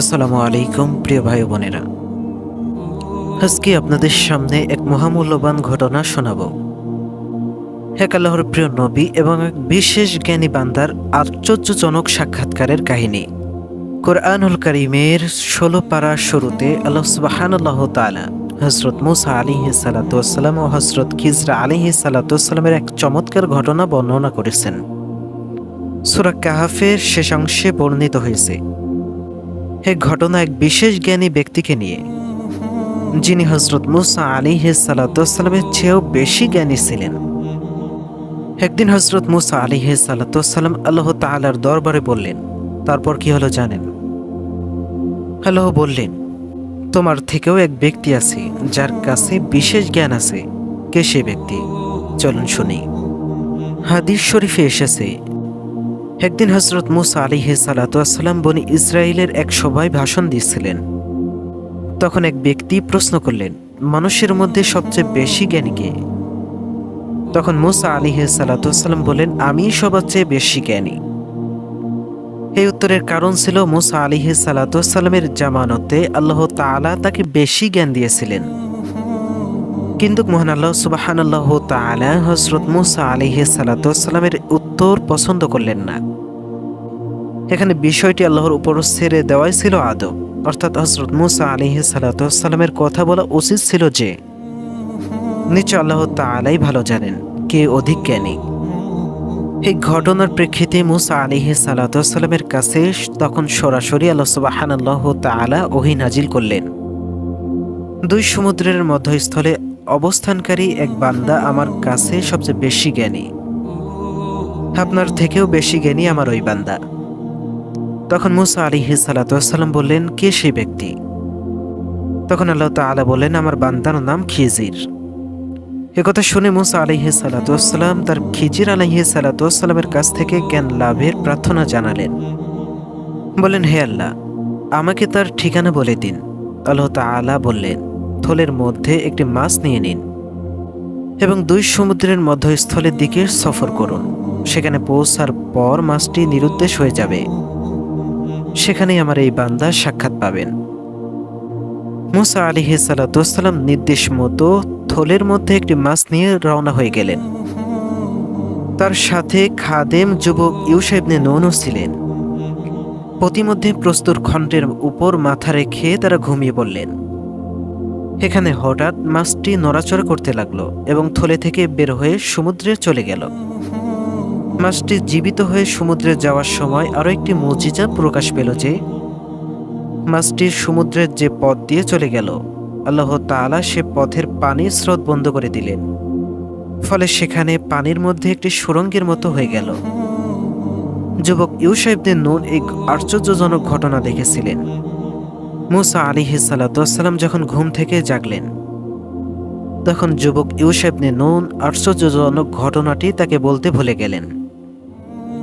আসসালামু আলাইকুম, প্রিয় ভাই বোনেরা। আজকে আপনাদের সামনে এক মহামূল্যবান ঘটনা শোনাব। এক আল্লাহর প্রিয় নবী এবং এক বিশেষ জ্ঞানী বান্দার আশ্চর্যজনক সাক্ষাৎকারের কাহিনী। কোরআনুল করিমের ষোলো পাড়া শুরুতে আল্লাহ সুবাহানুল্লাহ হজরত মুসা আলী সালাতাম ও হজরত খিজরা আলী সালাতামের এক চমৎকার ঘটনা বর্ণনা করেছেন। সুরা কাহাফের শেষাংশে বর্ণিত হয়েছে এ ঘটনা এক বিশেষ জ্ঞানী ব্যক্তিকে নিয়ে, যিনি হজরত মুসা আলী সালাতামের চেয়েও বেশি জ্ঞানী ছিলেন। একদিন হজরত মুসা আলী সালাতাম আল্লাহ তালার দরবারে বললেন, তারপর কি হলো জানেন? আল্লাহ বললেন, তোমার থেকেও এক ব্যক্তি আছে যার কাছে বিশেষ জ্ঞান আছে, কে সে ব্যক্তি? চলুন শুনি। হাদিস শরীফে এসেছে একদিন হজরত মুসা আলিহ সালাতাম বনি ইসরায়েলের এক সভায় ভাষণ দিয়েছিলেন তখন এক ব্যক্তি প্রশ্ন করলেন, মানুষের মধ্যে সবচেয়ে বেশি জ্ঞানী কে? তখন মুসা আলিহ সালাতাম বলেন আমি সবার চেয়ে বেশি জ্ঞানী। এই উত্তরের কারণ ছিল মুসা আলিহ সালাতামের জামানতে আল্লাহ তালা তাকে বেশি জ্ঞান দিয়েছিলেন। কিন্তু মোহন আল্লাহ সুবাহান আল্লাহ তালা হজরত মুসা আলিহ সালাতামের উত্তর পছন্দ করলেন না। এখানে বিষয়টি আল্লাহর উপর ছেড়ে দেওয়াই ছিল আদব। অর্থাৎ হজরত মুসা আলিহ সালাতামের কথা বলা উচিত ছিল যে, নিশ্চয় আল্লাহ তালাই ভালো জানেন, কে অধিক জ্ঞানী। এই ঘটনার প্রেক্ষিতে মুসা আলিহ সালাতামের কাছে তখন সরাসরি আল্লাহ সুবাহান আল্লাহ তালা ওহি নাজিল করলেন। দুই সমুদ্রের মধ্যস্থলে অবস্থানকারী এক বান্দা আমার কাছে সবচেয়ে বেশি জ্ঞানী। আপনার থেকেও বেশি জ্ঞানী আমার ওই বান্দা। তখন মুসা আলিহি সালাতাম বললেন, কে সেই ব্যক্তি? তখন আল্লাহ তালা বললেন, আমার বান্দার নাম খিজির। একথা শুনে মুসা আলিহি সালাতাম তার খিজির আলহি সালাতামের কাছ থেকে জ্ঞান লাভের প্রার্থনা জানালেন। বলেন হে আল্লাহ, আমাকে তার ঠিকানা বলে দিন। আল্লাহ তালা বললেন থলের মধ্যে একটি মাছ নিয়ে নিন এবং দুই সমুদ্রের মধ্যস্থলের দিকে সফর করুন। সেখানে পৌঁছার পর মাছটি নিরুদ্দেশ হয়ে যাবে। সেখানেই আমার এই বান্দা সাক্ষাৎ পাবেন। মুসা আলী সালাতাম নির্দেশ মতো থলের মধ্যে একটি মাছ নিয়ে রওনা হয়ে গেলেন। তার সাথে খাদেম যুবক ইউসাইবনে নৌনও ছিলেন। প্রতিমধ্যে প্রস্তুর খণ্ডের উপর মাথা রেখে তারা ঘুমিয়ে পড়লেন। এখানে হঠাৎ মাছটি নড়াচড়া করতে লাগল এবং থলে থেকে বের হয়ে সমুদ্রে চলে গেল। মাছটি জীবিত হয়ে সমুদ্রে যাওয়ার সময় আরও একটি মজিজা প্রকাশ পেল যে, মাছটি সমুদ্রের যে পথ দিয়ে চলে গেল, আল্লাহ তাআলা সে পথের পানির স্রোত বন্ধ করে দিলেন। ফলে সেখানে পানির মধ্যে একটি সুরঙ্গের মতো হয়ে গেল। যুবক ইউসাইবদের নুন এই আশ্চর্যজনক ঘটনা দেখেছিলেন। মুসা আলী সালাতাম যখন ঘুম থেকে জাগলেন, তখন যুবক ইউসেবনে নুন আশ্চর্যজনক ঘটনাটি তাকে বলতে ভুলে গেলেন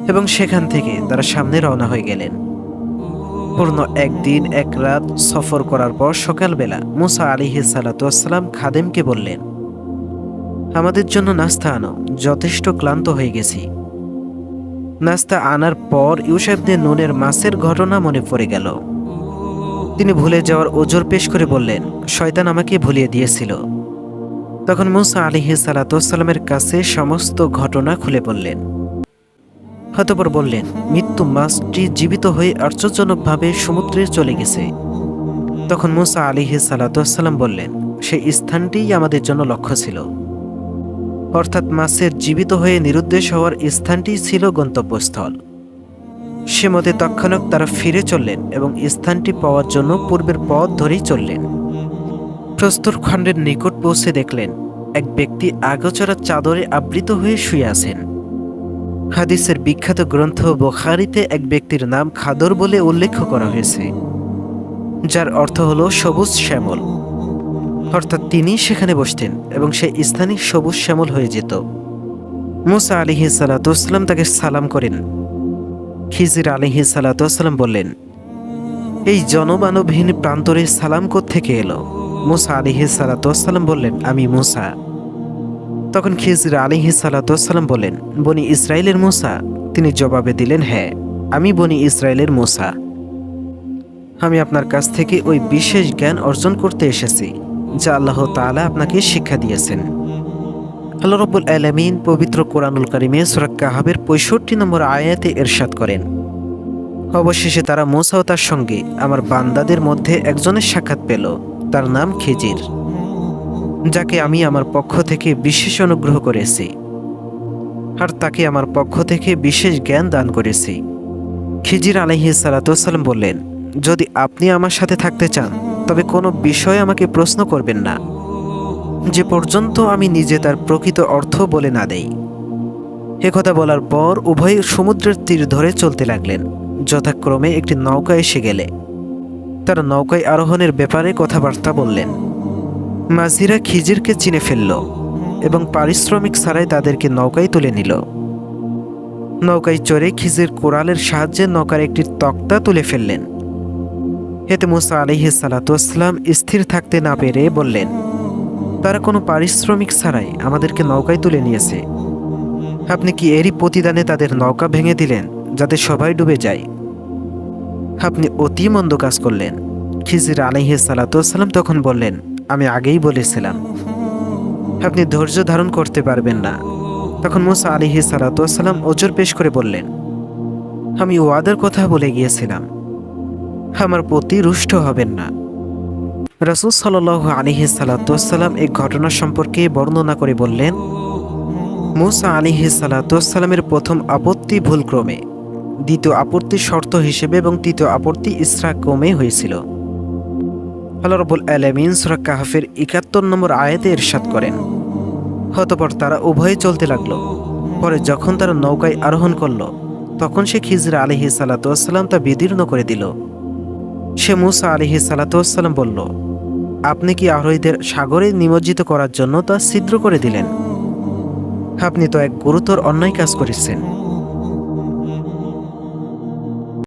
এবং সেখান থেকে তারা সামনে রওনা হয়ে গেলেন। পূর্ণ একদিন, এক রাত সফর করার পর সকালবেলা মুসা আলী সালাতাম খাদেমকে বললেন, আমাদের জন্য নাস্তা আনো, যথেষ্ট ক্লান্ত হয়ে গেছি। নাস্তা আনার পর ইউসেবনে নুনের মাছের ঘটনা মনে পড়ে গেল। তিনি ভুলে যাওয়ার ওজোর পেশ করে বললেন, শয়তান আমাকে ভুলিয়ে দিয়েছিল। তখন মুসা আলিহি সালাতামের কাছে সমস্ত ঘটনা খুলে বললেন। হতপর বললেন, মৃত্যু মাছটি জীবিত হয়ে আশ্চর্যজনকভাবে সমুদ্রে চলে গেছে। তখন মুসা আলিহি সালাতাম বললেন সেই স্থানটিই আমাদের জন্য লক্ষ্য ছিল। অর্থাৎ মাছের জীবিত হয়ে নিরুদ্দেশ হওয়ার স্থানটি ছিল গন্তব্যস্থল। সে মতে তৎক্ষণাৎ তারা ফিরে চললেন এবং স্থানটি পাওয়ার জন্য পূর্বের পথ ধরেই চললেন। প্রস্তর খণ্ডের নিকট পৌঁছে দেখলেন, এক ব্যক্তি আগচরা চাদরে আবৃত হয়ে শুয়ে আছেন। হাদিসের বিখ্যাত গ্রন্থ বোখারিতে এক ব্যক্তির নাম খাদর বলে উল্লেখ করা হয়েছে, যার অর্থ হল সবুজ শ্যামল। অর্থাৎ তিনি সেখানে বসতেন এবং সে স্থানই সবুজ শ্যামল হয়ে যেত। মুসা আলিহি সালাতাম তাকে সালাম করেন খিজির আলিহি সালাতাম বললেন, এই জনমানবহীন প্রান্তরে সালাম থেকে এলো? মুসা আলিহি সালাতাম বললেন, আমি মুসা। তখন খিজির আলিহি সালাতাম বললেন, বনি ইসরায়েলের মুসা? তিনি জবাবে দিলেন হ্যাঁ আমি বনি ইসরায়েলের মুসা। আমি আপনার কাছ থেকে ওই বিশেষ জ্ঞান অর্জন করতে এসেছি, যা আল্লাহ তাআলা আপনাকে শিক্ষা দিয়েছেন। আল্লাহ রব্বুল আলামিন পবিত্র কোরআনুল কারিমে সুরাক কাহাবের পঁয়ষট্টি নম্বর আয়াতে এরশাদ করেন। অবশেষে তারা মোসা ও তার সঙ্গে আমার বান্দাদের মধ্যে একজনের সাক্ষাৎ পেল, তার নাম খিজির, যাকে আমি আমার পক্ষ থেকে বিশেষ অনুগ্রহ করেছি আর তাকে আমার পক্ষ থেকে বিশেষ জ্ঞান দান করেছি। খিজির আলহি সালাতাম বললেন, যদি আপনি আমার সাথে থাকতে চান, তবে কোনো বিষয়ে আমাকে প্রশ্ন করবেন না। যে পর্যন্ত আমি নিজে তার প্রকৃত অর্থ বলে না দেই। কথা বলার পর উভয় সমুদ্রের তীর ধরে চলতে লাগলেন। যথাক্রমে একটি নৌকা এসে গেলে। তারা নৌকায় আরোহণের ব্যাপারে কথাবার্তা বললেন। মাঝিরা খিজিরকে চিনে ফেলল এবং পারিশ্রমিক ছাড়াই তাদেরকে নৌকায় তুলে নিল। নৌকায় চড়ে খিজির কোরালের সাহায্যে নৌকার একটি তক্তা তুলে ফেললেন। এতে মুসা আলিহি সালাতাম স্থির থাকতে না পেরে বললেন তারা কোনো পারিশ্রমিক ছাড়াই আমাদেরকে নৌকায় তুলে নিয়েছে। আপনি কি এরই প্রতিদানে তাদের নৌকা ভেঙে দিলেন, যাতে সবাই ডুবে যায়? আপনি অতি মন্দ কাজ করলেন। খিজির আলহি সালাতাম তখন বললেন, আমি আগেই বলেছিলাম, আপনি ধৈর্য ধারণ করতে পারবেন না। তখন মুসা আলিহি সালাতাম ওজোর পেশ করে বললেন, আমি ওয়াদের কথা বলে গিয়েছিলাম। আমার প্রতি রুষ্ট হবেন না। রাসুল সাল আলিহি সালাতাম এই ঘটনা সম্পর্কে বর্ণনা করে বললেন, মুসা আলিহি সালাতামের প্রথম আপত্তি ভুলক্রমে, দ্বিতীয় আপত্তি শর্ত হিসেবে এবং তৃতীয় আপত্তি ইসরা ক্রমে হয়েছিল। আল্লাহ রবুল আলমিন সুরা কাহাফের একাত্তর নম্বর আয়াতে এরশাদ করেন হতপর তারা উভয়ে চলতে লাগল। পরে যখন তারা নৌকায় আরোহণ করল, তখন সে খিজরা আলিহি সালাতাম তা বিদীর্ণ করে দিল। সে মুসা আলিহি সালাতাম বলল আপনি কি আরোহীদের সাগরে নিমজ্জিত করার জন্য তা ছিদ্র করে দিলেন? আপনি তো এক গুরুতর অন্যায় কাজ করেছেন।